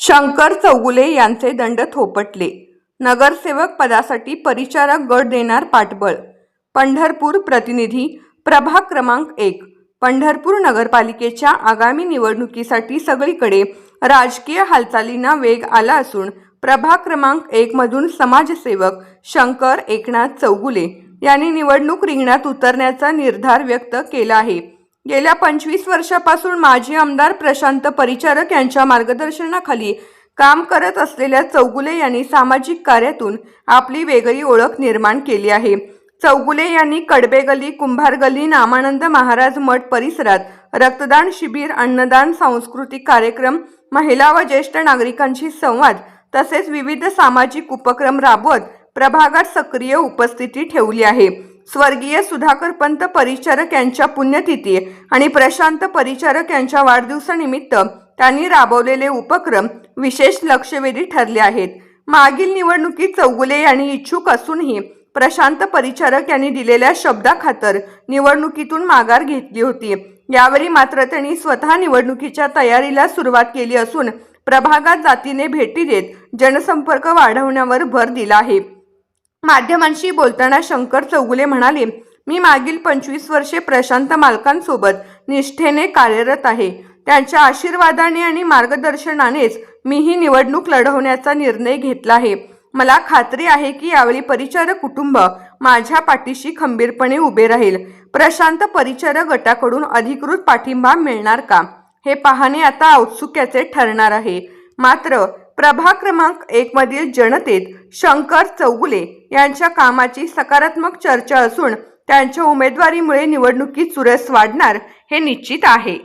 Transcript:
शंकर चौगुले यांचे दंड थोपटले. नगरसेवक पदासाठी परिचारक गट देणार पाठबळ. पंढरपूर प्रतिनिधी प्रभाग क्रमांक एक. पंढरपूर नगरपालिकेच्या आगामी निवडणुकीसाठी सगळीकडे राजकीय हालचालींना वेग आला असून प्रभाग क्रमांक एकमधून समाजसेवक शंकर एकनाथ चौगुले यांनी निवडणूक रिंगणात उतरण्याचा निर्धार व्यक्त केला आहे. गेल्या पंचवीस वर्षापासून माजी आमदार प्रशांत परिचारक यांच्या मार्गदर्शनाखाली काम करत असलेल्या चौगुले यांनी सामाजिक कार्यातून आपली वेगळी ओळख निर्माण केली आहे. चौगुले यांनी कडबे गली कुंभार गली नामानंद महाराज मठ परिसरात रक्तदान शिबिर अन्नदान सांस्कृतिक कार्यक्रम महिला व ज्येष्ठ नागरिकांशी संवाद तसेच विविध सामाजिक उपक्रम राबवत प्रभागात सक्रिय उपस्थिती ठेवली आहे. स्वर्गीय सुधाकर पंत परिचारक यांच्या पुण्यतिथी आणि प्रशांत परिचारक यांच्या वाढदिवसानिमित्त त्यांनी राबवलेले उपक्रम विशेष लक्षवेधी ठरले आहेत. मागील निवडणुकीत चौगुले यांनी इच्छुक असूनही प्रशांत परिचारक यांनी दिलेल्या शब्दाखातर निवडणुकीतून माघार घेतली होती. यावेळी मात्र त्यांनी स्वतः निवडणुकीच्या तयारीला सुरुवात केली असून प्रभागात जातीने भेटी देत जनसंपर्क वाढवण्यावर भर दिला आहे. माध्यमांशी बोलताना शंकर चौगुले म्हणाले मी मागील पंचवीस वर्षे प्रशांत मालकांसोबत निष्ठेने कार्यरत आहे. त्यांच्या आशीर्वादाने आणि मार्गदर्शनानेच मी ही निवडणूक लढवण्याचा निर्णय घेतला आहे. मला खात्री आहे की यावेळी परिचारक कुटुंब माझ्या पाठीशी खंबीरपणे उभे राहील. प्रशांत परिचारक गटाकडून अधिकृत पाठिंबा मिळणार का? हे पाहणे आता औत्सुक्याचे ठरणार आहे. मात्र प्रभाग क्रमांक एक मधील जनतेत शंकर चौगुले यांच्या कामाची सकारात्मक चर्चा असून त्यांच्या उमेदवारीमुळे निवडणुकीत चुरस वाढणार हे निश्चित आहे.